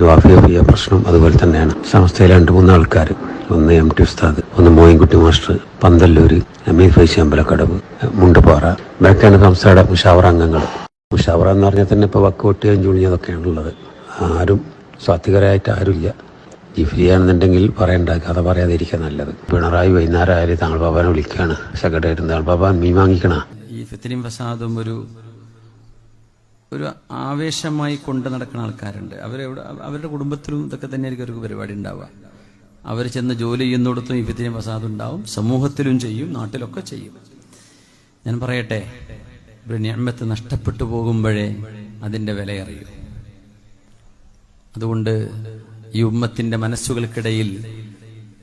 വാഫിയ പ്രശ്നം അതുപോലെ തന്നെയാണ്. സംസ്ഥയിലെ രണ്ട് മൂന്ന് ആൾക്കാർ ഒന്ന് എം ടി ഉസ്താദ് ഒന്ന് മോയിൻകുട്ടി മാസ്റ്റർ പന്തല്ലൂർ അമീർ ഫൈസി അമ്പലക്കടവ് മുണ്ടുപാറ ഇവരൊക്കെയാണ് സംസ്ഥയുടെ മുഷാവറ അംഗങ്ങൾ മുഷാവറ എന്ന് പറഞ്ഞാൽ തന്നെ ഇപ്പോൾ വക്ക് പൊട്ടിയും ചുളിഞ്ഞതൊക്കെയാണ് ഉള്ളത്. ആരും സ്വാത്വികരായിട്ട് ആരുമില്ല. ജിഫ്രി ആണെന്നുണ്ടെങ്കിൽ പറയണ്ട കഥ പറയാതിരിക്കുക നല്ലത്. പിണറായി വൈകുന്നേരം ആയാലും താങ്കൾ ബാബാനെ വിളിക്കുകയാണ് സെക്രട്ടറി താങ്കൾ ബാബാൻ മീൻ വാങ്ങിക്കണ? ഈ ഫിത്തിനും ഫസാദും ഒരു ഒരു ആവേശമായി കൊണ്ട് നടക്കുന്ന ആൾക്കാരുണ്ട്. അവരെവിടെ അവരുടെ കുടുംബത്തിലും ഇതൊക്കെ തന്നെയായിരിക്കും അവർക്ക് പരിപാടി ഉണ്ടാവുക. അവർ ചെന്ന് ജോലി ചെയ്യുന്നിടത്തും ഈ വസാദ് ഉണ്ടാവും. സമൂഹത്തിലും ചെയ്യും നാട്ടിലൊക്കെ ചെയ്യും. ഞാൻ പറയട്ടെ ഒരു ഞാമത്ത് നഷ്ടപ്പെട്ടു പോകുമ്പോഴേ അതിന്റെ വില അറിയൂ അതുകൊണ്ട് ഈ ഉമ്മത്തിന്റെ മനസ്സുകൾക്കിടയിൽ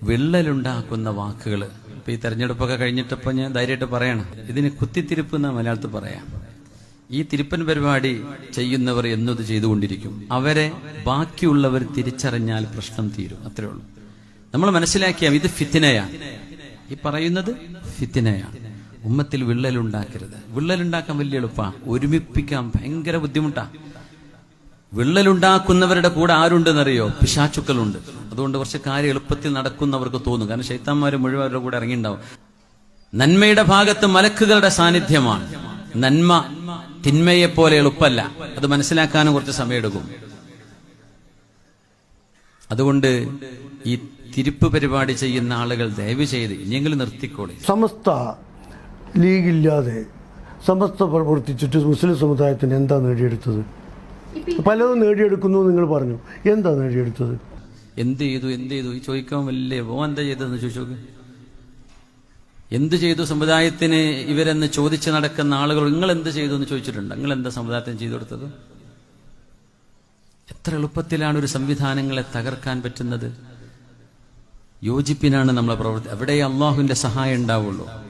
വിള്ളലുണ്ടാക്കുന്ന വാക്കുകൾ ഇപ്പം ഈ തെരഞ്ഞെടുപ്പൊക്കെ കഴിഞ്ഞിട്ടപ്പോൾ ഞാൻ ധൈര്യമായിട്ട് പറയണം. ഇതിന് കുത്തിത്തിരിപ്പ് എന്ന മലയാളത്തിൽ പറയാം. ഈ തിരുപ്പൻ പരിപാടി ചെയ്യുന്നവർ എന്നത് ചെയ്തുകൊണ്ടിരിക്കും. അവരെ ബാക്കിയുള്ളവർ തിരിച്ചറിഞ്ഞാൽ പ്രശ്നം തീരും. അത്രേ ഉള്ളൂ. നമ്മൾ മനസ്സിലാക്കിയാൽ ഇത് ഫിത്തിനയാണ് ഈ പറയുന്നത് ഫിത്തിനയാണ് ഉമ്മത്തിൽ വിള്ളലുണ്ടാക്കരുത്. വിള്ളലുണ്ടാക്കാൻ വലിയ എളുപ്പമാണ് ഒരുമിപ്പിക്കാൻ ഭയങ്കര ബുദ്ധിമുട്ടാ. ബുദ്ധിമുട്ടാണ് വിള്ളലുണ്ടാക്കുന്നവരുടെ കൂടെ ആരുണ്ടെന്നറിയോ? പിശാച്ചുക്കളുണ്ട് അതുകൊണ്ട് കുറച്ച് കാര്യം എളുപ്പത്തിൽ നടക്കുന്നവർക്ക് തോന്നും. കാരണം ശൈത്താന്മാർ മുഴുവൻ അവരുടെ കൂടെ ഇറങ്ങിണ്ടാവും. നന്മയുടെ ഭാഗത്ത് മലക്കുകളുടെ സാന്നിധ്യമാണ്. നന്മ തിന്മയെ പോലെ എളുപ്പമല്ല. അത് മനസ്സിലാക്കാനും കുറച്ച് സമയമെടുക്കും. അതുകൊണ്ട് ഈ തിരുപ്പ് പരിപാടി ചെയ്യുന്ന ആളുകൾ ദയവ് ചെയ്ത് ഇനിയെങ്കിലും നിർത്തിക്കോളി. സമസ്ത ലീഗില്ലാതെ സമസ്ത പ്രവർത്തിച്ചിട്ട് മുസ്ലിം സമുദായത്തിന് എന്താ നേടിയെടുത്തത്? പലതും നേടിയെടുക്കുന്നു നിങ്ങൾ പറഞ്ഞു. എന്താ നേടിയെടുത്തത്? എന്ത് ചെയ്തു? എന്ത് ചെയ്തു? ഈ ചോദിക്കാൻ വലിയ ഓ എന്താ ചെയ്തതെന്ന് ചോദിച്ചു എന്ത് ചെയ്തു സമുദായത്തിന് ഇവരെന്ന് ചോദിച്ച് നടക്കുന്ന ആളുകൾ നിങ്ങൾ എന്ത് ചെയ്തു എന്ന് ചോദിച്ചിട്ടുണ്ട്. നിങ്ങൾ എന്താ സമുദായത്തിന് ചെയ്തു കൊടുത്തത്? എത്ര എളുപ്പത്തിലാണ് ഒരു സംവിധാനങ്ങളെ തകർക്കാൻ പറ്റുന്നത്? യോജിപ്പിനാണ് നമ്മളെ പ്രവർത്തി അവിടെ അള്ളാഹുവിന്റെ സഹായം ഉണ്ടാവുള്ളൂ.